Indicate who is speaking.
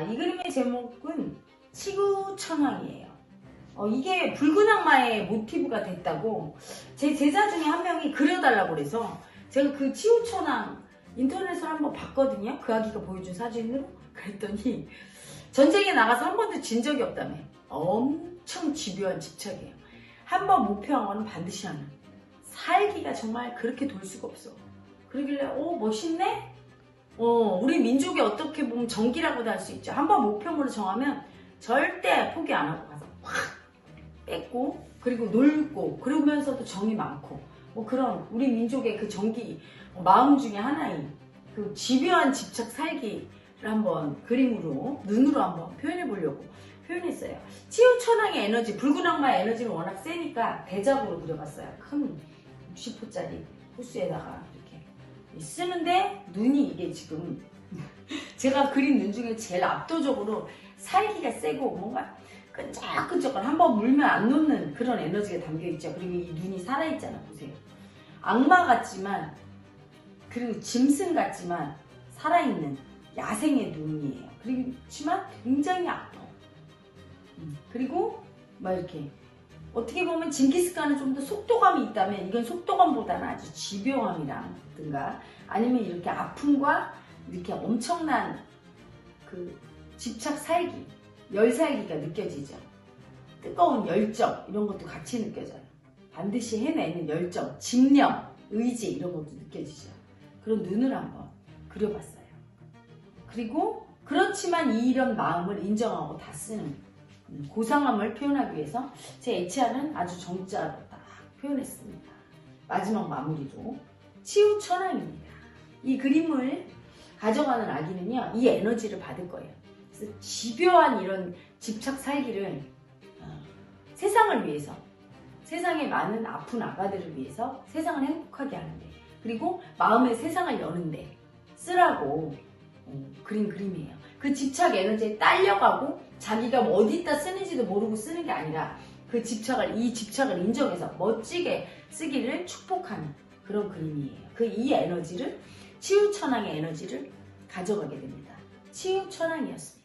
Speaker 1: 자, 이 그림의 제목은 치구천왕이에요. 어, 이게 붉은 악마의 모티브가 됐다고 제 제자 중에 한 명이 그려달라고 그래서 제가 그 치우천왕 인터넷으로 한번 봤거든요. 그 아기가 보여준 사진으로. 그랬더니 전쟁에 나가서 한 번도 진 적이 없다며. 엄청 집요한 집착이에요. 한 번 목표한 거는 반드시 하는. 살기가 정말 그렇게 돌 수가 없어. 그러길래, 오, 멋있네? 어, 우리 민족이 어떻게 보면 정기라고도 할 수 있죠. 한번 목표물을 정하면 절대 포기 안 하고 가서 확 뺏고, 그리고 놀고, 그러면서도 정이 많고, 뭐 그런 우리 민족의 그 정기, 어, 마음 중에 하나인 그 집요한 집착 살기를 한번 그림으로, 눈으로 한번 표현해 보려고 표현했어요. 치유천왕의 에너지, 붉은 악마의 에너지는 워낙 세니까 대작으로 그려봤어요. 큰 60호짜리 호수에다가 쓰는데 눈이 이게 지금 제가 그린 눈 중에 제일 압도적으로 살기가 세고 뭔가 끈적끈적한 한번 물면 안 놓는 그런 에너지가 담겨 있죠. 그리고 이 눈이 살아있잖아 보세요. 악마 같지만 그리고 짐승 같지만 살아있는 야생의 눈이에요. 그렇지만 굉장히 아파. 음, 그리고 막 이렇게 어떻게 보면 징기스칸은 좀 더 속도감이 있다면 이건 속도감보다는 아주 집요함이라든가 아니면 이렇게 아픔과 이렇게 엄청난 그 집착 살기, 열 살기가 느껴지죠. 뜨거운 열정 이런 것도 같이 느껴져요. 반드시 해내는 열정, 집념, 의지 이런 것도 느껴지죠. 그런 눈을 한번 그려봤어요. 그리고 그렇지만 이런 마음을 인정하고 다 쓰는 음, 고상함을 표현하기 위해서 제 HR은 아주 정자로 딱 표현했습니다. 마지막 마무리로 치유천왕입니다. 이 그림을 가져가는 아기는요, 이 에너지를 받을 거예요. 그래서 집요한 이런 집착 살기를 어, 세상을 위해서, 세상에 많은 아픈 아가들을 위해서 세상을 행복하게 하는데, 그리고 마음의 세상을 여는데 쓰라고 어, 그린 그림이에요. 그 집착 에너지에 딸려가고 자기가 어디다 쓰는지도 모르고 쓰는 게 아니라 그 집착을 이 집착을 인정해서 멋지게 쓰기를 축복하는 그런 그림이에요. 그 이 에너지를 치유천왕의 에너지를 가져가게 됩니다. 치유천왕이었습니다.